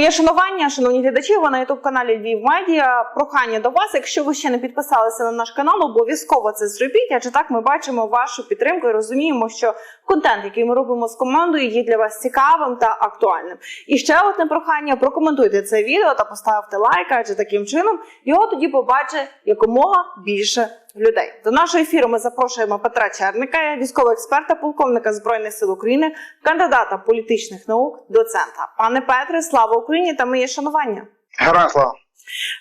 Моє шанування, шановні глядачі, ви на ютуб каналі Львів Медіа. Прохання до вас. Якщо ви ще не підписалися на наш канал, обов'язково це зробіть. Адже так ми бачимо вашу підтримку і розуміємо, що контент, який ми робимо з командою, є для вас цікавим та актуальним. І ще одне прохання: прокоментуйте це відео та поставте лайк, адже таким чином його тоді побачить якомога більше людей. До нашого ефіру ми запрошуємо Петра Черника, військового експерта, полковника збройних сил України, кандидата політичних наук, доцента. Пане Петре, слава Україні та моє шанування. Героям слава.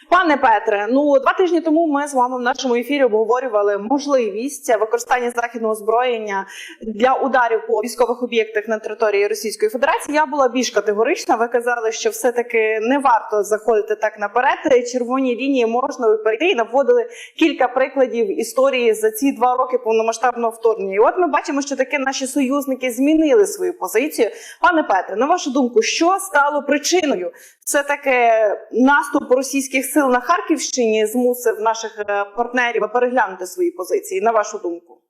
Пане Петре, ну два тижні тому ми з вами в нашому ефірі обговорювали можливість використання західного озброєння для ударів по військових об'єктах на території Російської Федерації. Я була більш категорична. Ви казали, що все таки не варто заходити так наперед. Червоні лінії можна перейти і наводили кілька прикладів історії за ці два роки повномасштабного вторгнення. І от ми бачимо, що таке наші союзники змінили свою позицію. Пане Петре, на вашу думку, що стало причиною? Все таки наступ російських сил на Харківщині змусив наших е, партнерів переглянути свої позиції. На вашу думку?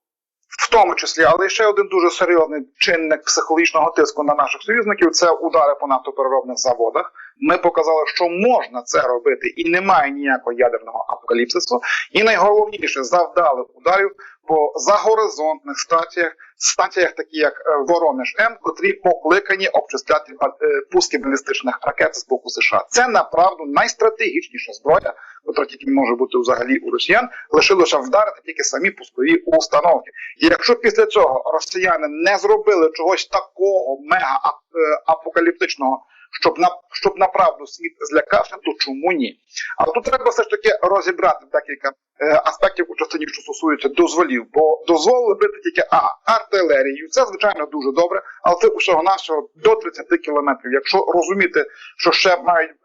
В тому числі, але ще один дуже серйозний чинник психологічного тиску на наших союзників це удари по нафтопереробних заводах. Ми показали, що можна це робити, і немає ніякого ядерного апокаліпсису. І найголовніше завдали ударів по загоризонтних стаціях, станціях, такі як е, Воронеж М, котрі покликані обчисляти е, пуски балістичних ракет з боку США. Це направду найстратегічніша зброя, котра тільки може бути взагалі у росіян. Лишилося вдарити тільки самі пускові установки. І якщо після цього росіяни не зробили чогось такого мега е, апокаліптичного, щоб на щоб направду світ злякався, то чому ні? Але тут треба все ж таки розібрати декілька е, аспектів у частині, що стосується дозволів, бо дозволили бити тільки а артилерію. Це звичайно дуже добре, але це усього нашого до 30 кілометрів. Якщо розуміти, що ще мають е,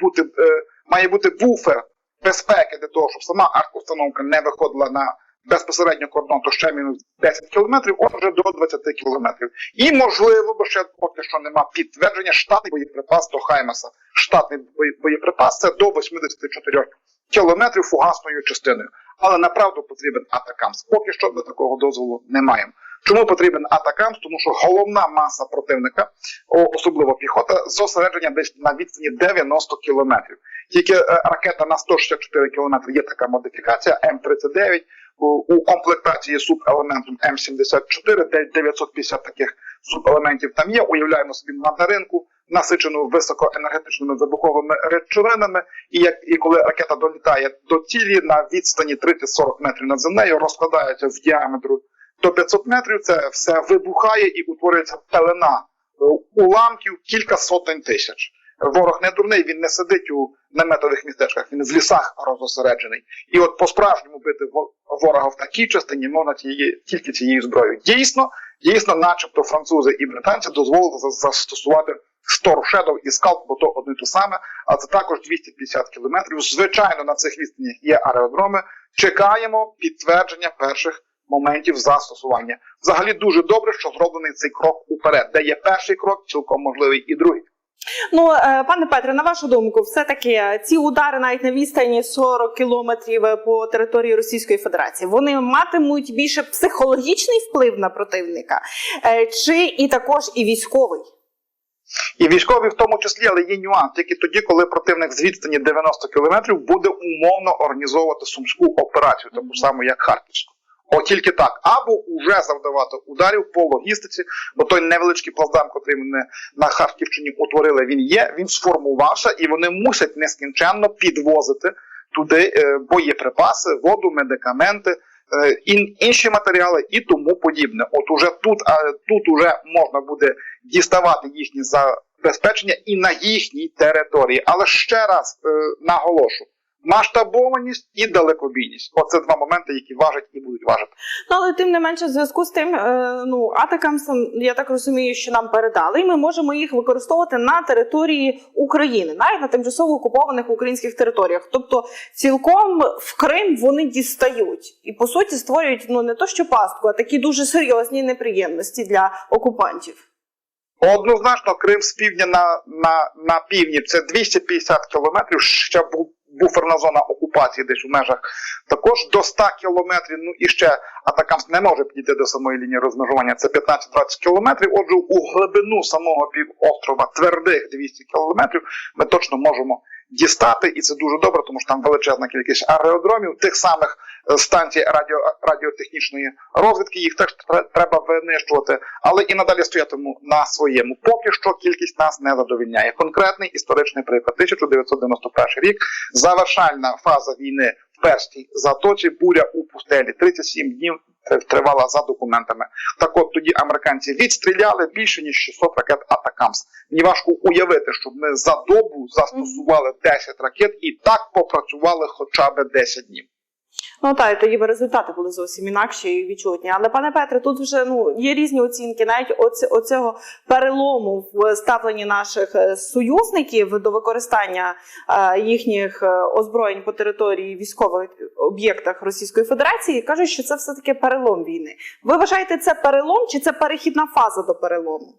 бути е, має бути буфер безпеки для того, щоб сама арт-установка не виходила на безпосередньо кордон, то ще мінус 10 кілометрів, отже до 20 кілометрів. І можливо, бо ще поки що нема підтвердження штатний боєприпас до Хаймеса. Штатний боєприпас це до 84 кілометрів фугасною частиною. Але направду потрібен атакамс. Поки що ми такого дозволу не маємо. Чому потрібен атакамс? Тому що головна маса противника, особливо піхота, зосередження десь на відстані 90 кілометрів. Тільки е, ракета на 164 кілометри є така модифікація М39 у комплектації субелементом М74, де 950 таких субелементів там є. Уявляємо собі мандаринку, насичену високоенергетичними вибуховими речовинами. І як і коли ракета долітає до цілі на відстані 30-40 метрів над землею, розкладається в діаметру до 500 метрів, це все вибухає і утворюється пелена уламків кілька сотень тисяч. Ворог не дурний, він не сидить у наметових містечках, він в лісах розосереджений. І от по-справжньому бити ворога в такій частині можна тієї, тільки цією зброєю. Дійсно, дійсно, начебто французи і британці дозволили застосувати Shadow і Scalp, бо то одне те саме, а це також 250 кілометрів. Звичайно, на цих відстанях є аеродроми. Чекаємо підтвердження перших моментів застосування. Взагалі дуже добре, що зроблений цей крок уперед, де є перший крок, цілком можливий і другий. Ну, е, пане Петре, на вашу думку, все таки ці удари навіть на відстані 40 кілометрів по території Російської Федерації вони матимуть більше психологічний вплив на противника, е, чи і також і військовий? І військові в тому числі, але є нюанс. Тільки тоді, коли противник з відстані 90 кілометрів буде умовно організовувати сумську операцію, таку саму як Харківську. От тільки так, або вже завдавати ударів по логістиці, бо той невеличкий плацдарм, який вони на Харківщині утворили, він є, він сформувався, і вони мусять нескінченно підвозити туди е, боєприпаси, воду, медикаменти, е, ін, інші матеріали і тому подібне. От уже тут, а тут уже можна буде діставати їхні забезпечення і на їхній території. Але ще раз е, наголошу. Масштабованість і далекобійність оце два моменти, які важать і будуть важити. Ну але тим не менше, в зв'язку з тим, е, ну атакамсам, я так розумію, що нам передали, і ми можемо їх використовувати на території України, навіть на тимчасово окупованих українських територіях. Тобто, цілком в Крим вони дістають і по суті створюють ну не то, що пастку, а такі дуже серйозні неприємності для окупантів. Однозначно, Крим з півдня на на, на північ це 250 кілометрів. Ще буферна зона окупації десь у межах також до 100 кілометрів. Ну і ще атакамс не може підійти до самої лінії розмежування. Це 15-20 кілометрів. Отже, у глибину самого півострова твердих 200 кілометрів ми точно можемо дістати, і це дуже добре, тому що там величезна кількість аеродромів, тих самих е, станцій радіо, радіотехнічної розвідки. Їх теж треба винищувати, але і надалі стоятиму на своєму. Поки що кількість нас не задовільняє. Конкретний історичний приклад 1991 рік. Завершальна фаза війни першій затоці, буря у пустелі. 37 днів тривала за документами. Так от тоді американці відстріляли більше ніж 600 ракет Атакамс. Мені важко уявити, щоб ми за добу застосували 10 ракет і так попрацювали хоча б 10 днів. Ну так, і тоді би результати були зовсім інакші і відчутні. Але пане Петре, тут вже ну є різні оцінки, навіть оці, оцього перелому в ставленні наших е, союзників до використання е, їхніх е, озброєнь по території військових об'єктах Російської Федерації. кажуть, що це все таки перелом війни. Ви вважаєте це перелом чи це перехідна фаза до перелому?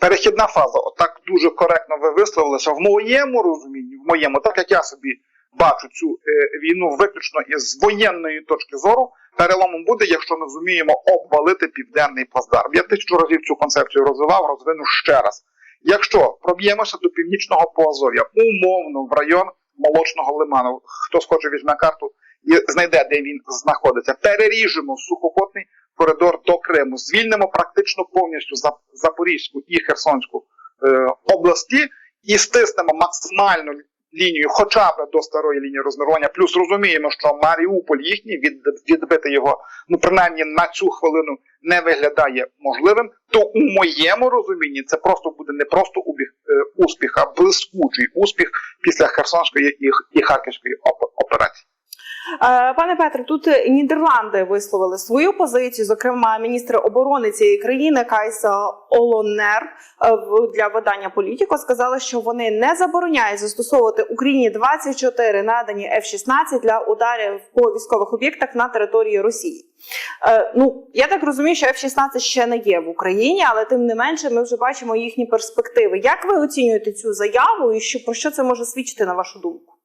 Перехідна фаза, отак дуже коректно ви висловилися. В моєму розумінні, в моєму, так як я собі бачу цю е, війну виключно із воєнної точки зору, переломом буде, якщо ми зуміємо обвалити південний плацдарм. Я тисячу разів цю концепцію розвивав, розвину ще раз. Якщо проб'ємося до північного Поазов'я, умовно в район молочного лиману, хто схоче візьме карту і знайде, де він знаходиться, переріжемо сухопутний коридор до Криму, звільнимо практично повністю Запорізьку і Херсонську е, області і стиснемо максимальну лінію, хоча б до старої лінії розмирування, Плюс розуміємо, що Маріуполь їхній від, відбити його, ну принаймні на цю хвилину не виглядає можливим. То у моєму розумінні це просто буде не просто убіг, е, успіх, а блискучий успіх після Херсонської і, і Харківської оп- операції. Е, Пане Петре, тут Нідерланди висловили свою позицію. Зокрема, міністр оборони цієї країни Кайса Олонер е, для видання Політіко сказали, що вони не забороняють застосовувати Україні 24 надані F-16 для ударів по військових об'єктах на території Росії. Е, ну я так розумію, що F-16 ще не є в Україні, але тим не менше, ми вже бачимо їхні перспективи. Як ви оцінюєте цю заяву, і що про що це може свідчити на вашу думку?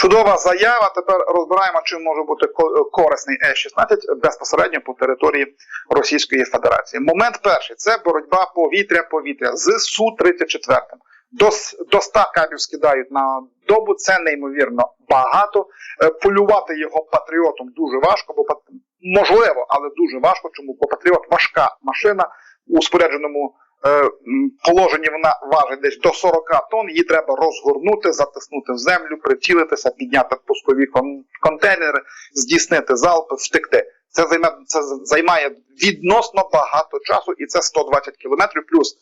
Чудова заява. Тепер розбираємо, чим може бути ко- корисний С-16 безпосередньо по території Російської Федерації. Момент перший це боротьба повітря-повітря з Су-34. До, до 100 кабів скидають на добу. Це неймовірно багато. Е, Полювати його патріотом дуже важко, бо можливо, але дуже важко. Чому? Бо патріот важка машина у спорядженому положенні вона важить десь до 40 тонн, її треба розгорнути, затиснути в землю, прицілитися, підняти пускові кон- контейнери, здійснити залп, втекти. Це займе це займає відносно багато часу, і це 120 кілометрів. Плюс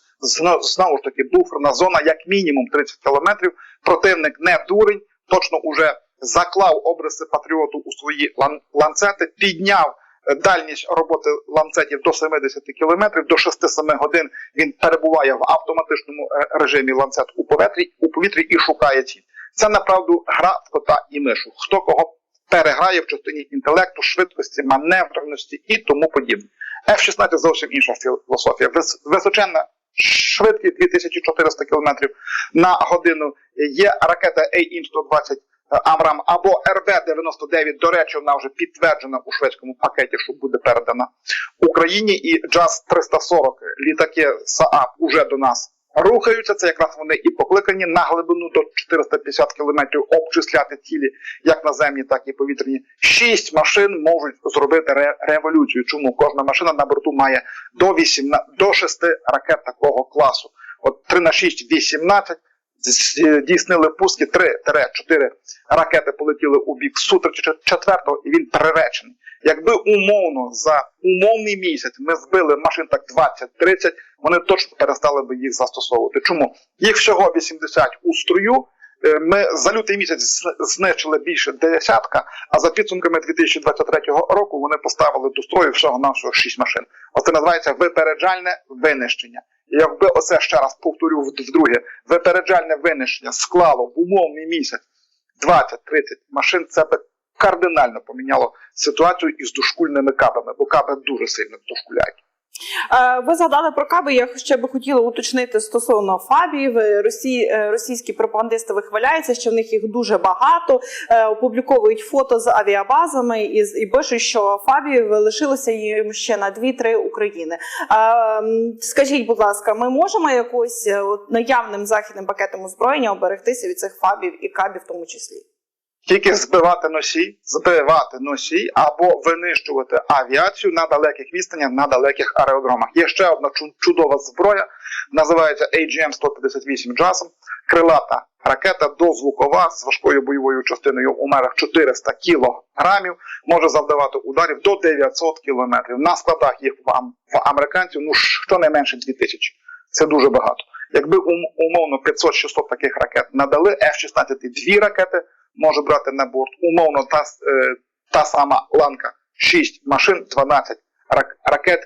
знову ж таки буферна зона, як мінімум 30 кілометрів. Противник не дурень, точно уже заклав обриси патріоту у свої лан- ланцети, підняв е, дальність роботи ланцетів до 70 кілометрів, до 6-7 годин він перебуває в автоматичному е, режимі ланцет у повітрі, у повітрі і шукає ціль. Це направду гра в кота і мишу. Хто кого переграє в частині інтелекту, швидкості, маневреності і тому подібне. F-16 зовсім інша філософія. Вис- Височенна швидкість 2400 км на годину. Є ракета AIM-120 Амрам або РБ-99, до речі, вона вже підтверджена у шведському пакеті, що буде передана Україні. І Джаз-340 літаки СААП уже до нас рухаються. Це якраз вони і покликані на глибину до 450 кілометрів обчисляти цілі, як наземні, так і повітряні. Шість машин можуть зробити ре- революцію. Чому кожна машина на борту має до 18, до 6 ракет такого класу? От 3 на 6 – 18, з- здійснили пуски 3-4 ракети полетіли у бік Су-34 і він приречений. Якби умовно за умовний місяць ми збили машин так 20-30, вони точно перестали би їх застосовувати. Чому? Їх всього 80 у струю. Е, Ми за лютий місяць знищили більше десятка, а за підсумками 2023 року вони поставили до строю всього на всього 6 машин. Оце називається випереджальне винищення. Якби оце ще раз повторю вдруге, випереджальне винищення склало в умовний місяць 20-30 машин, це би кардинально поміняло ситуацію із дошкульними кабами, бо каби дуже сильно дошкуляють. Е, Ви згадали про каби. Я ще би хотіла уточнити стосовно фабів. Е, Росі, е, російські пропагандисти вихваляються, що в них їх дуже багато. Е, Опубліковують фото з авіабазами і, і пишуть, що фабів лишилося їм ще на 2-3 України. Скажіть, будь ласка, ми можемо якось наявним західним пакетом озброєння оберегтися від цих фабів і кабів, в тому числі? Тільки збивати носій, збивати носій або винищувати авіацію на далеких відстанях, на далеких аеродромах. Є ще одна чудова зброя, називається AGM-158 JASM, крилата ракета дозвукова з важкою бойовою частиною у мерах 400 кілограмів, може завдавати ударів до 900 кілометрів. На складах їх в, ам- в американців ну щонайменше 2000. Це дуже багато. Якби ум- умовно 500-600 таких ракет надали, F-16 дві ракети може брати на борт. Умовно, та, е, та сама ланка 6 машин, 12 рак- ракет,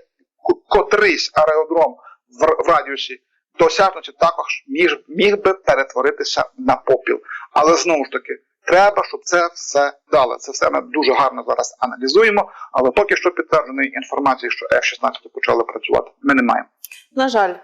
котрийсь аеродром в, в радіусі досягнуті також міг, міг би перетворитися на попіл. Але знову ж таки, треба, щоб це все дало. Це все ми дуже гарно зараз аналізуємо, але поки що підтвердженої інформації, що F-16 почали працювати, ми не маємо. На жаль,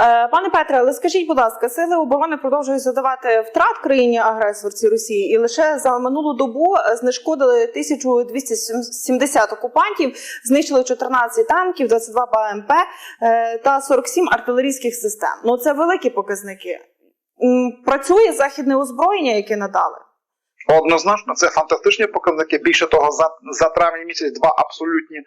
Е, пане Петре, але скажіть, будь ласка, сили оборони продовжують задавати втрат країні агресорці Росії, і лише за минулу добу знешкодили 1270 окупантів, знищили 14 танків, 22 БМП е, та 47 артилерійських систем. Ну це великі показники. Працює західне озброєння, яке надали. Однозначно, це фантастичні показники. Більше того, за, за травень місяць два абсолютні е,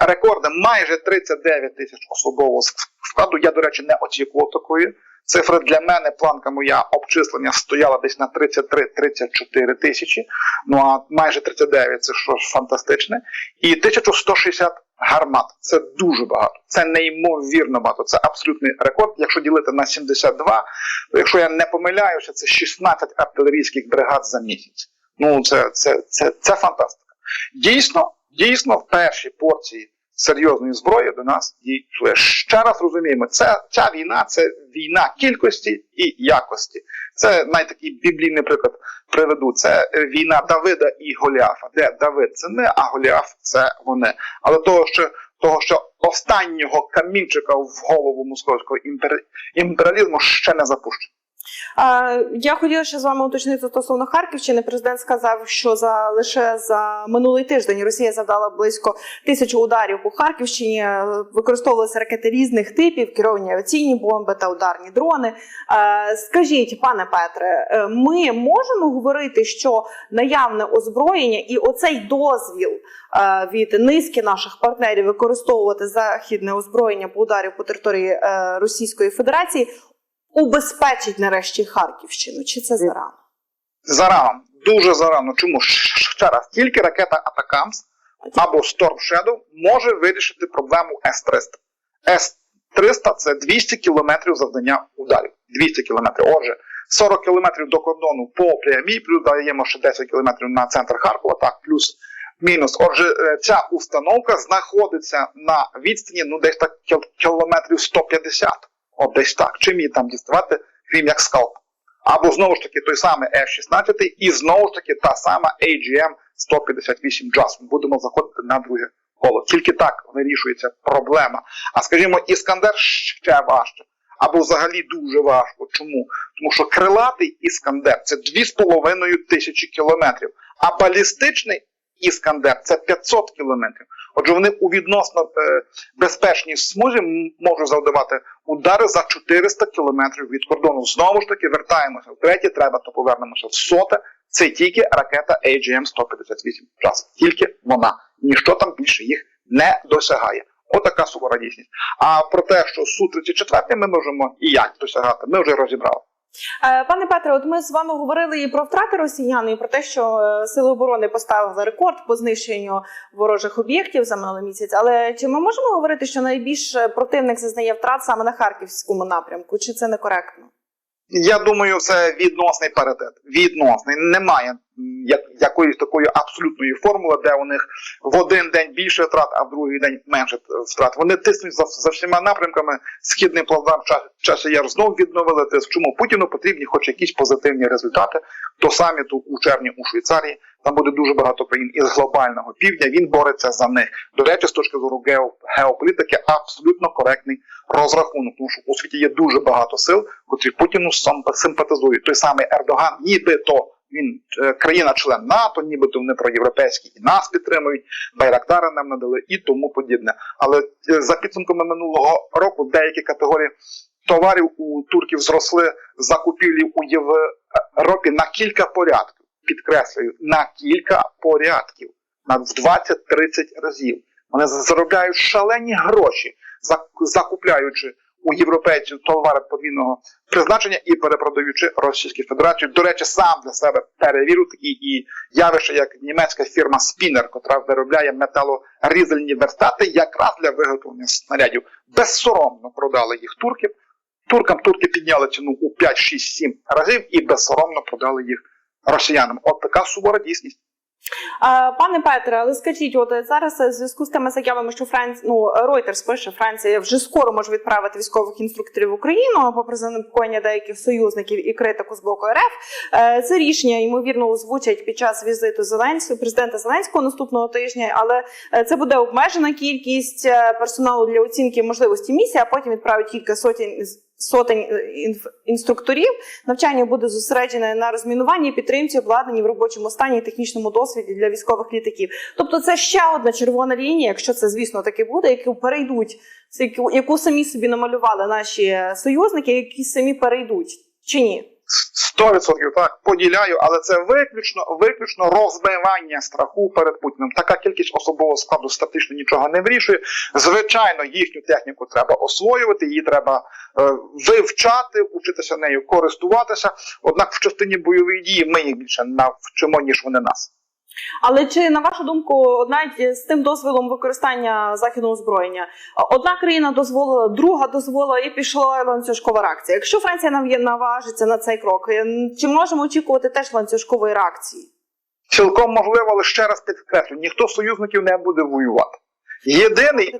рекорди. Майже 39 тисяч особового складу. Я, до речі, не очікував такої цифри. Для мене планка моя обчислення стояла десь на 33-34 тисячі. Ну а майже 39 це щось фантастичне. І 1160 гармат. Це дуже багато. Це неймовірно багато. Це абсолютний рекорд. Якщо ділити на 72, то якщо я не помиляюся, це 16 артилерійських бригад за місяць. Ну це, це, це, це фантастика. Дійсно, дійсно, в першій порції серйозної зброї до нас дійшли. Ще раз розуміємо, це ця війна це війна кількості і якості. Це найтакий біблійний приклад приведу. Це війна Давида і Голіафа, де Давид це ми, а Голіаф це вони. Але того, що того, що останнього камінчика в голову московського імпер- імперіалізму ще не запущено. Я хотіла ще з вами уточнити стосовно Харківщини. Президент сказав, що за лише за минулий тиждень Росія завдала близько тисячі ударів по Харківщині. Е, Використовувалися ракети різних типів, керовані авіаційні бомби та ударні дрони. Е, Скажіть, пане Петре, е, ми можемо говорити, що наявне озброєння і оцей дозвіл від низки наших партнерів використовувати західне озброєння по ударів по території Російської Федерації убезпечить нарешті Харківщину? Чи це зарано? Зарано, дуже зарано. Чому ще раз? Тільки ракета Атакамс або Storm Shadow може вирішити проблему С-300. С-300 це 200 кілометрів завдання ударів. 200 кілометрів. Отже, 40 кілометрів до кордону по прямій, плюс даємо ще 10 кілометрів на центр Харкова, так, плюс мінус. Отже, е, ця установка знаходиться на відстані ну, десь так кілометрів 150. От десь так. Чим її там діставати, крім як скалп. Або знову ж таки той самий F-16 і знову ж таки та сама AGM 158 JASM. Будемо заходити на друге коло. Тільки так вирішується проблема. А скажімо, Іскандер ще важче. Або взагалі дуже важко. Чому? Тому що крилатий Іскандер це 2,5 тисячі кілометрів, а балістичний Іскандер це 500 кілометрів. Отже, вони у відносно е, безпечній смузі можуть завдавати удари за 400 кілометрів від кордону. Знову ж таки, вертаємося втретє, треба, то повернемося в соте. Це тільки ракета AGM-158 JASM. Тільки вона. Ніщо там більше їх не досягає. Отака сувора дійсність. А про те, що Су-34 ми можемо і як досягати, ми вже розібрали. Е, Пане Петре, от ми з вами говорили і про втрати росіян, і про те, що е, сили оборони поставили рекорд по знищенню ворожих об'єктів за минулий місяць. Але чи ми можемо говорити, що найбільше противник зазнає втрат саме на харківському напрямку? Чи це некоректно? Я думаю, це відносний паритет. Відносний. Немає якоїсь такої абсолютної формули, де у них в один день більше втрат, а в другий день менше втрат. Вони тиснуть за, за всіма напрямками. Східний плацдарм час, часу яр знов відновили тиск. Чому Путіну потрібні хоч якісь позитивні результати до саміту у червні у Швейцарії. Там буде дуже багато країн із глобального півдня. Він бореться за них. До речі, з точки зору гео- геополітики, абсолютно коректний розрахунок, тому що у світі є дуже багато сил, котрі Путіну симпатизують. Той самий Ердоган, нібито він е, країна-член НАТО, нібито вони проєвропейські і нас підтримують, байрактари нам надали і тому подібне. Але е, за підсумками минулого року деякі категорії товарів у турків зросли закупівлі у Європі на кілька порядків. Підкреслюю, на кілька порядків, на в 20-30 разів. Вони заробляють шалені гроші, закупляючи у європейців товари подвійного призначення і перепродаючи Російській Федерації. До речі, сам для себе перевірив такі і явище, як німецька фірма Spinner, котра виробляє металорізальні верстати якраз для виготовлення снарядів. Безсоромно продали їх турків. Туркам турки підняли ціну у 5, 6, 7 разів і безсоромно продали їх росіянам. От така сувора дійсність. Пане Петре, але скажіть, от зараз е, зв'язку з тими заявами, що Франція, ну Reuters пише, Франція вже скоро може відправити військових інструкторів в Україну, попри занепокоєння деяких союзників і критику з боку РФ. Е, Це рішення ймовірно озвучать під час візиту Зеленського президента Зеленського наступного тижня, але е, це буде обмежена кількість персоналу для оцінки можливості місії, а потім відправить кілька сотень сотень е, інструкторів. Навчання буде зосереджене на розмінуванні, і підтримці, обладнанні в робочому стані і технічному досвіді для військових літаків. Тобто, це ще одна червона лінія, якщо це звісно таки буде, яку перейдуть, яку- яку самі собі намалювали наші союзники, які самі перейдуть чи ні? 100% так поділяю, але це виключно виключно розбивання страху перед Путіним. Така кількість особового складу статично нічого не вирішує. Звичайно, їхню техніку треба освоювати, її треба е, вивчати, учитися нею користуватися. Однак в частині бойових дій ми їх більше навчимо, ніж вони нас. Але чи на вашу думку, навіть з тим дозволом використання західного озброєння, одна країна дозволила, друга дозволила і пішла ланцюжкова реакція. Якщо Франція наважиться на цей крок, е, чи можемо очікувати теж ланцюжкової реакції? Цілком можливо, але ще раз підкреслю, ніхто з союзників не буде воювати. Єдиний,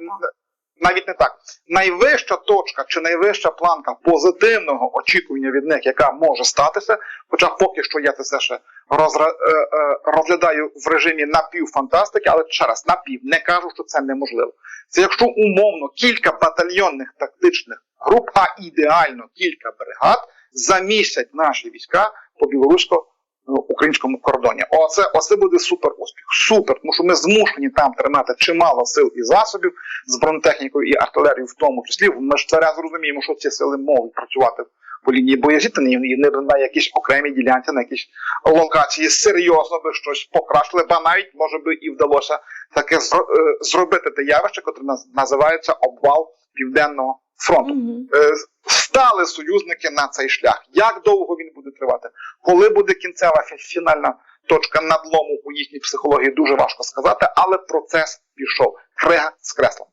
навіть не так, найвища точка чи найвища планка позитивного очікування від них, яка може статися, хоча поки що я це все ще е, е, розглядаю в режимі напівфантастики, але ще раз напів не кажу, що це неможливо. Це якщо умовно кілька батальйонних тактичних груп, а ідеально кілька бригад замістять наші війська по білорусько українському кордоні. Оце, оце буде супер успіх. Супер, тому що ми змушені там тримати чимало сил і засобів з бронетехнікою і артилерією, в тому числі. Ми ж зараз розуміємо, що ці сили можуть працювати по лінії боєзіткнення, і не на якісь окремі ділянці, на якісь локації серйозно би щось покращили, ба навіть може би і вдалося таке е, зробити те явище, яке називається обвал південного фронту. Е, стали союзники на цей шлях. Як довго він буде тривати? Коли буде кінцева фінальна точка надлому у їхній психології, дуже важко сказати, але процес пішов. Крига скресла.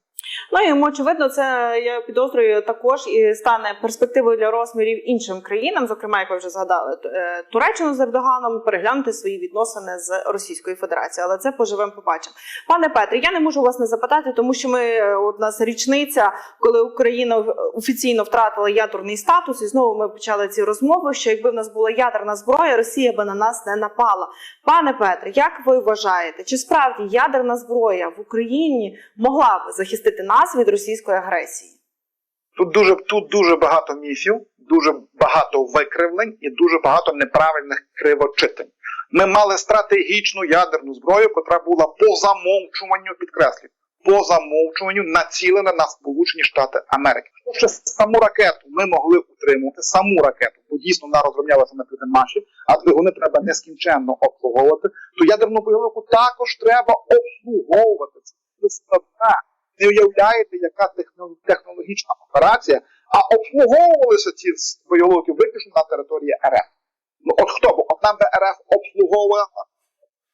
Ну і очевидно, це я підозрюю також і стане перспективою для розмірів іншим країнам, зокрема, як ви вже згадали, е, Туреччину з Ердоганом переглянути свої відносини з Російською Федерацією. Але це поживемо побачимо. Пане Петре, я не можу вас не запитати, тому що ми е, у нас річниця, коли Україна офіційно втратила ядерний статус, і знову ми почали ці розмови. Що якби в нас була ядерна зброя, Росія би на нас не напала. Пане Петре, як ви вважаєте, чи справді ядерна зброя в Україні могла б захистити нас від російської агресії? Тут дуже тут дуже багато міфів, дуже багато викривлень і дуже багато неправильних кривочитань. Ми мали стратегічну ядерну зброю, яка була по замовчуванню, підкреслюю, по замовчуванню націлена на Сполучені Штати Америки. Ще саму ракету ми могли утримувати, саму ракету, бо дійсно вона розробнялася на наші, а двигуни треба нескінченно обслуговувати. То ядерну боєголовку також треба обслуговувати. Це. Не уявляєте, яка технологічна операція, а обслуговувалися ці боєголовки виключно на території РФ. Ну от хто б? От нам би РФ обслуговує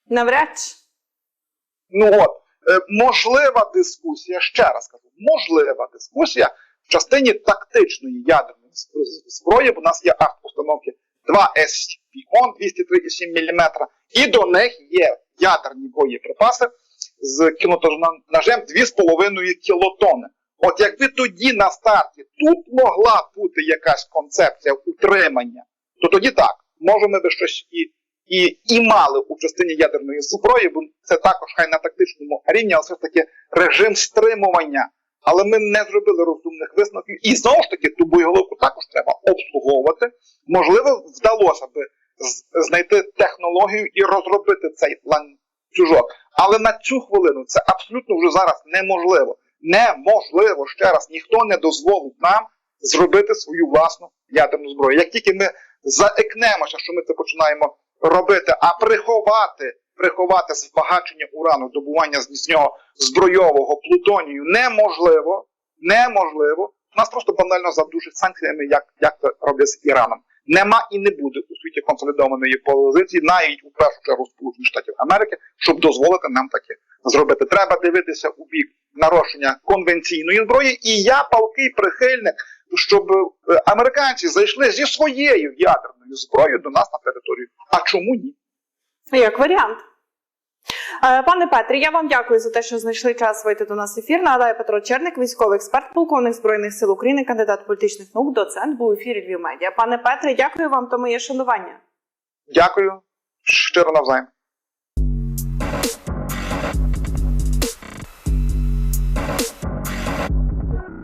Навряд чи. Ну от, е, можлива дискусія, ще раз кажу, можлива дискусія в частині тактичної ядерної зброї, бо у нас є арт-установки 2 СПОН 203,7 мм, і до них є ядерні боєприпаси з кінотожнажем 2,5 кілотони. От якби тоді на старті тут могла бути якась концепція утримання, то тоді так, може ми би щось і і, і мали у частині ядерної зброї, бо це також хай на тактичному рівні, але все ж таки режим стримування. Але ми не зробили розумних висновків. І знову ж таки, ту боєголовку також треба обслуговувати. Можливо, вдалося би знайти технологію і розробити цей ланцюжок. Але на цю хвилину це абсолютно вже зараз неможливо. Неможливо ще раз, ніхто не дозволить нам зробити свою власну ядерну зброю. Як тільки ми заекнемося, що ми це починаємо робити, а приховати, приховати збагачення урану, добування з нього збройового плутонію неможливо, неможливо. Нас просто банально задушать санкціями, як, як це роблять з Іраном. Нема і не буде у світі консолідованої позиції, навіть у першу чергу Сполучених Штатів Америки, щоб дозволити нам таке зробити. Треба дивитися у бік нарощення конвенційної зброї, і я палкий прихильник, щоб е, американці зайшли зі своєю ядерною зброєю до нас на територію. А чому ні? Як варіант. Е, Пане Петре, я вам дякую за те, що знайшли час вийти до нас в ефір. Нагадаю, Петро Черник, військовий експерт, полковник збройних сил України, кандидат політичних наук, доцент був у ефірі Львів Медіа. Пане Петре, дякую вам та моє шанування. Дякую щиро навзаєм.